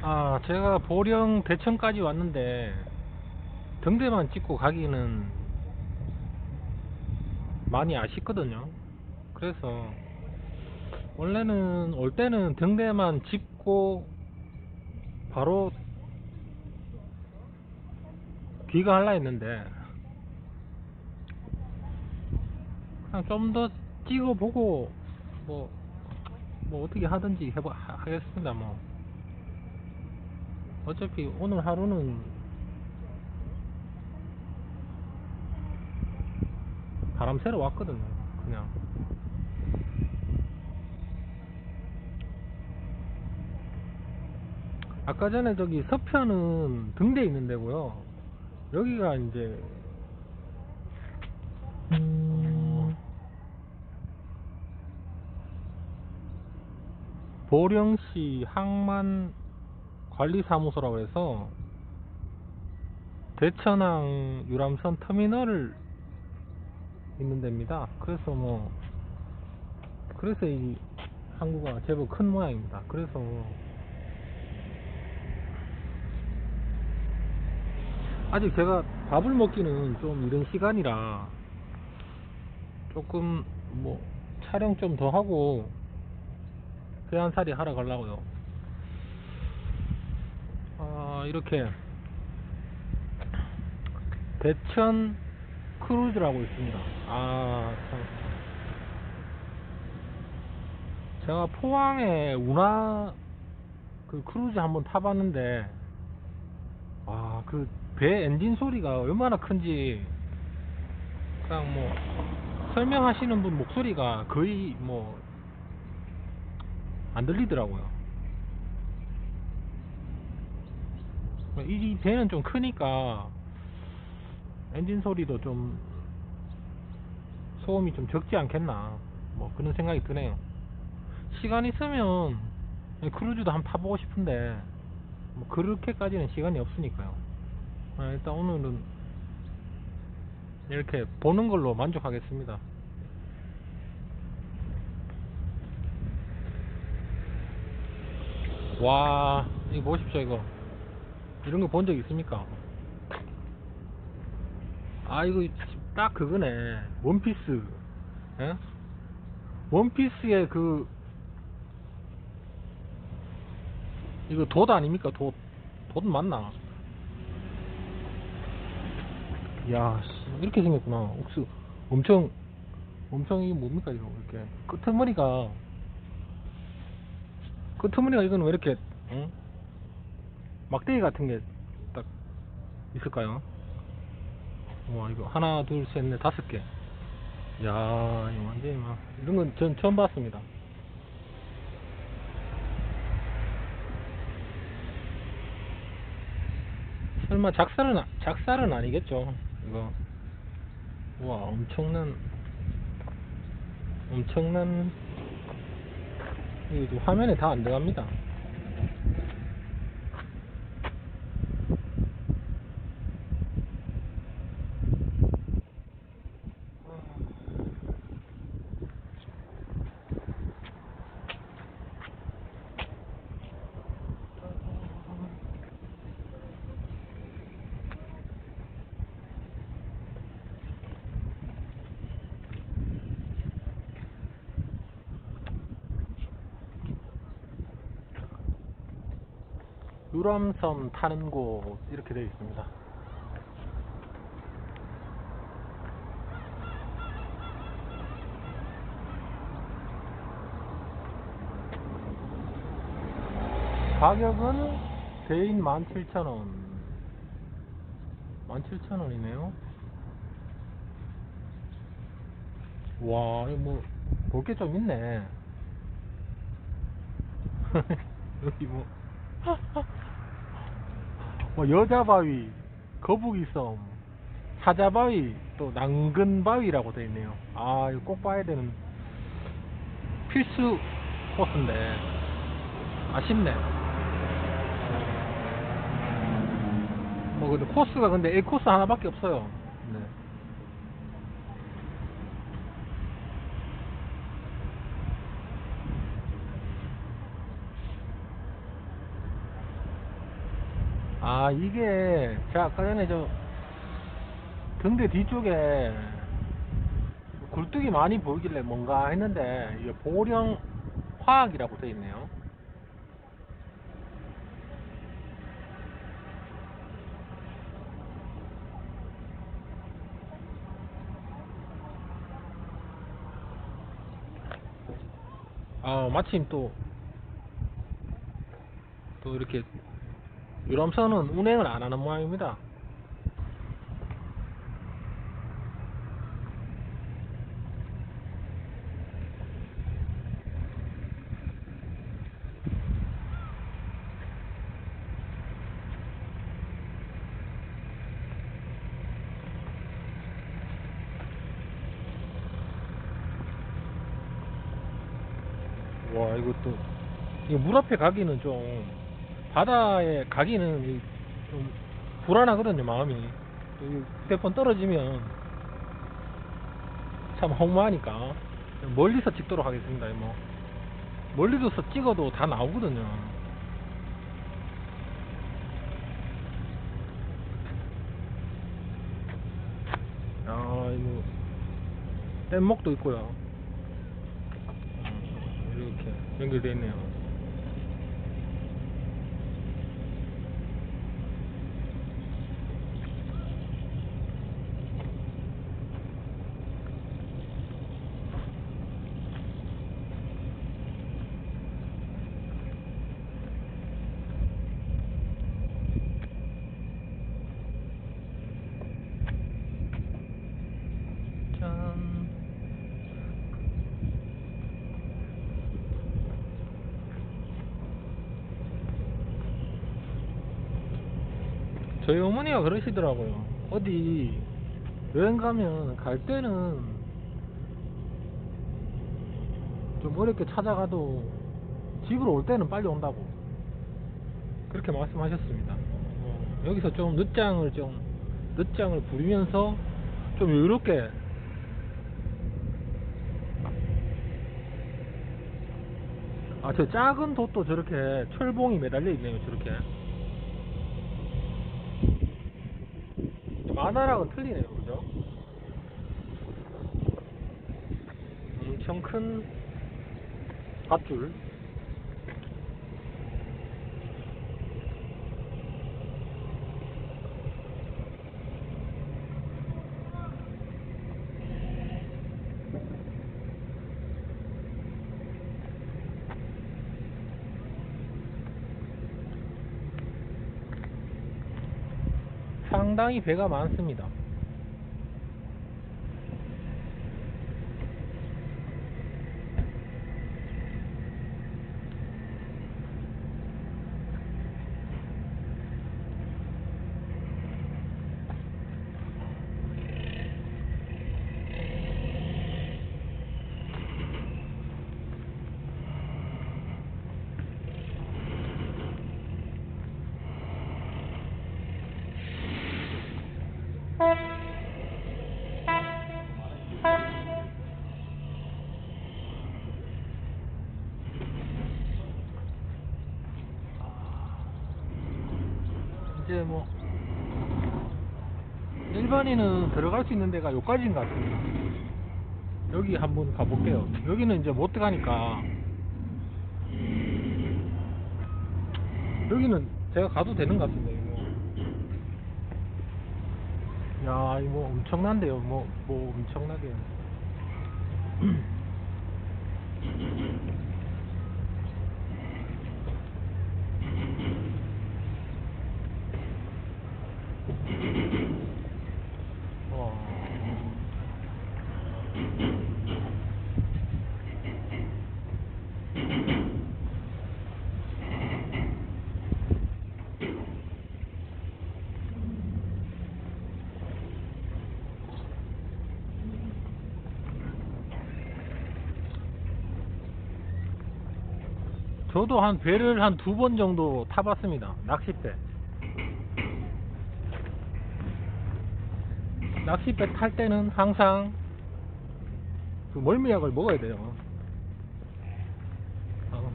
아, 제가 보령 대천까지 왔는데 등대만 찍고 가기는 많이 아쉽거든요. 그래서 원래는 올 때는 등대만 짚고 바로 귀가하려 했는데 그냥 좀 더 찍어보고 뭐, 뭐 어떻게 하든지 해보, 하- 하겠습니다 뭐 어차피 오늘 하루는 바람 쐬러 왔거든요 그냥. 아까 전에 저기 서편은 등대 있는 데고요. 여기가 이제 음, 보령시 항만 관리사무소라고 해서 대천항 유람선 터미널을 있는 데입니다. 그래서 뭐 그래서 이 항구가 제법 큰 모양입니다. 그래서 아직 제가 밥을 먹기는 좀 이른 시간이라 조금 뭐 촬영 좀 더 하고 해안살이 하러 가려고요. 아, 이렇게 대천 크루즈라고 있습니다. 아, 참. 제가 포항에 운하 그 크루즈 한번 타봤는데, 아, 그 배 엔진 소리가 얼마나 큰지, 그냥 뭐, 설명하시는 분 목소리가 거의 뭐, 안 들리더라고요. 이 배는 좀 크니까 엔진 소리도 좀 소음이 좀 적지 않겠나 뭐 그런 생각이 드네요. 시간 있으면 크루즈도 한번 타보고 싶은데 뭐 그렇게까지는 시간이 없으니까요. 아, 일단 오늘은 이렇게 보는 걸로 만족하겠습니다. 와 이거 보십시오 이거 이런 거 본 적 있습니까? 아 이거 딱 그거네 원피스 예? 원피스의 그 이거 돛 아닙니까 돛 돛 맞나? 야 씨, 이렇게 생겼구나 옥수 엄청 엄청 이게 뭡니까 이거 이렇게 끄트머리가 끄트머리가 이거는 왜 이렇게 응? 막대기 같은 게 딱 있을까요? 와 이거 하나 둘 셋 넷 다섯 개. 야 이거 완전히 막 이런 건 전 처음 봤습니다. 설마 작살은 아- 작살은 아니겠죠? 이거 와 엄청난 엄청난 이거 화면에 다 안 들어갑니다. 유람선 타는 곳 이렇게 되어 있습니다. 가격은 대인 17,000원. 17,000원이네요. 와, 이거 뭐, 볼 게 좀 있네. 여기 뭐, 뭐 여자 바위, 거북이 섬, 사자 바위, 또 난근 바위라고 되어 있네요. 아, 이거 꼭 봐야 되는 필수 코스인데 아쉽네. 뭐 근데 코스가 근데 A 코스 하나밖에 없어요. 네. 아 이게 제가 아까 전에 저 등대 뒤쪽에 굴뚝이 많이 보이길래 뭔가 했는데 이게 보령 화학이라고 되어 있네요. 아 마침 또 또 이렇게 유람선은 운행을 안 하는 모양입니다. 와 이것도 이거 물 앞에 가기는 좀 바다에 가기는 이- 좀 불안하거든요 마음이. 몇번 떨어지면 참 허무하니까. 멀리서 찍도록 하겠습니다 뭐. 멀리서 찍어도 다 나오거든요. 아 이거 뗏목도 있고요. 음, 이렇게 연결되어 있네요 저희 어머니가 그러시더라고요. 어디 여행 가면 갈 때는 좀 어렵게 찾아가도 집으로 올 때는 빨리 온다고 그렇게 말씀하셨습니다. 어, 여기서 좀 늦장을 좀 늦장을 부리면서 좀 여유롭게 아 저 작은 돛도 저렇게 철봉이 매달려 있네요 저렇게 마나랑은 틀리네요. 그죠? 엄청 큰 밧줄 상당히 배가 많습니다. 이제 뭐 일반인은 들어갈 수 있는 데가 여기까지인 것 같습니다. 여기 한번 가볼게요. 여기는 이제 못 들어가니까 여기는 제가 가도 되는 것 같습니다. 이거. 야, 이거 뭐 엄청난데요. 뭐, 뭐 엄청나게. 저도 한 배를 한 두 번 정도 타봤습니다. 낚싯배. 낚싯배 탈 때는 항상 그 멀미약을 먹어야 돼요. 아,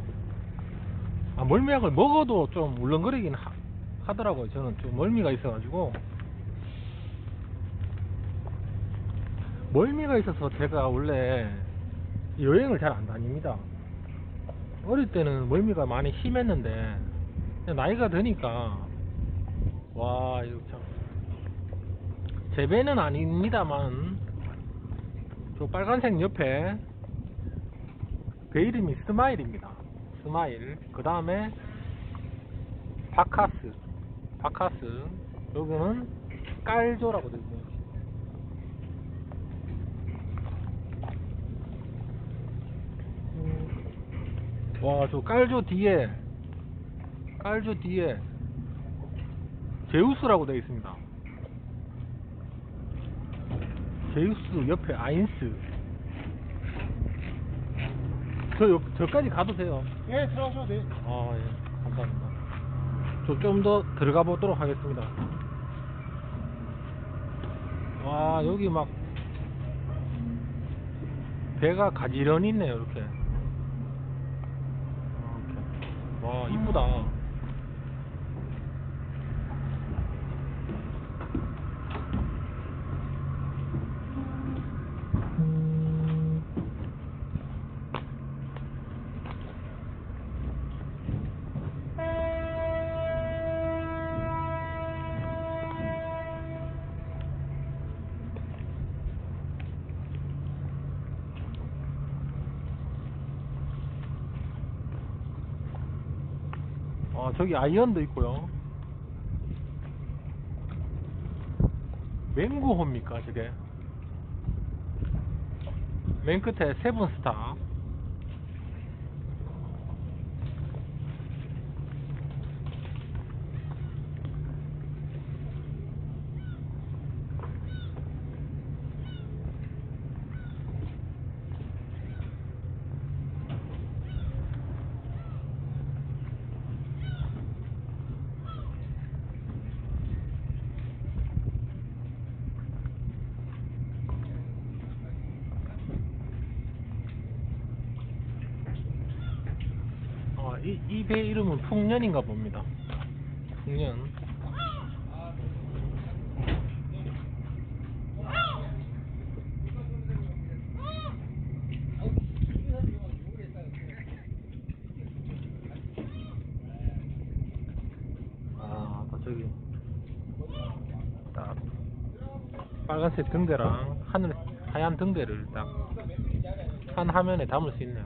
아, 멀미약을 먹어도 좀 울렁거리긴 하, 하더라고요. 저는 좀 멀미가 있어가지고 멀미가 있어서 제가 원래 여행을 잘 안 다닙니다. 어릴 때는 멀미가 많이 심했는데 나이가 드니까 와 이거 참제 배는 아닙니다만 저 빨간색 옆에 배 이름이 스마일입니다. 스마일. 그 다음에 바카스. 바카스. 여기는 깔조라고 되어 있네요. 음. 와, 저 깔조 뒤에, 깔조 뒤에, 제우스라고 되어 있습니다. 제우스 옆에 아인스. 저, 옆- 저까지 가도 돼요. 예, 들어가셔도 돼. 아, 예. 감사합니다. 저 좀 더 들어가 보도록 하겠습니다. 와, 여기 막 배가 가지런히 있네요, 이렇게. 이렇게. 와, 이쁘다. 아, 저기 아이언도 있고요. 맹구호입니까, 저게? 맨 끝에 세븐스타. 아, 이, 이배 이름은 풍년인가 봅니다. 풍년. 아, 또 저기. 딱. 빨간색 등대랑 하늘, 하얀 등대를 딱 한 화면에 담을 수 있네요.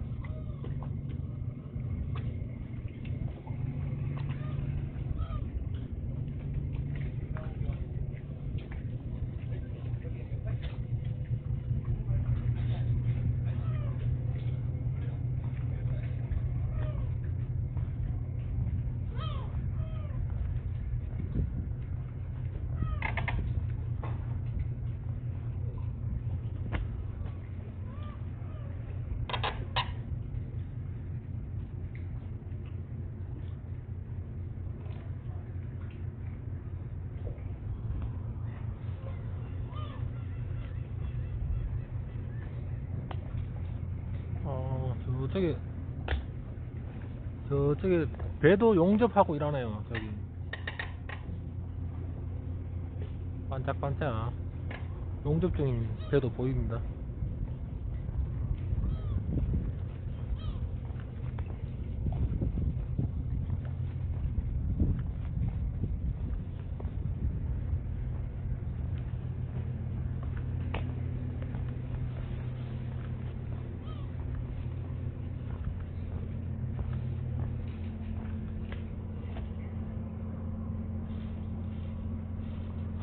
어, 저쪽에, 저쪽에 배도 용접하고 일하네요, 저기. 반짝반짝. 용접 중인 배도 보입니다.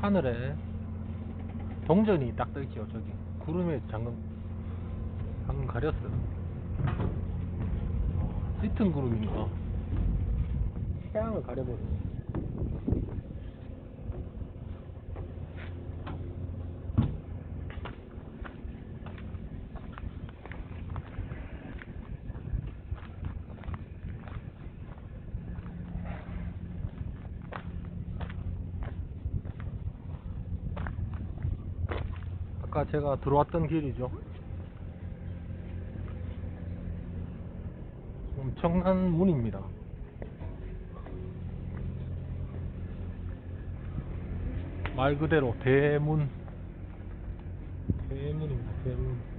하늘에 동전이 딱 떠있죠 저기. 구름에 잠금 방금 가렸어요. 어, 짙은 구름인가 태양을 가려버리네 아까 제가 들어왔던 길이죠. 엄청난 문입니다. 말 그대로 대문. 대문입니다 대문.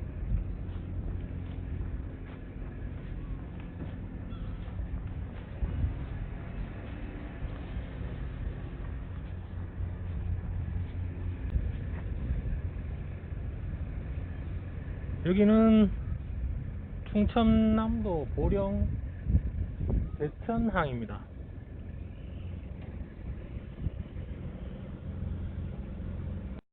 여기는 충청남도 보령 대천항입니다.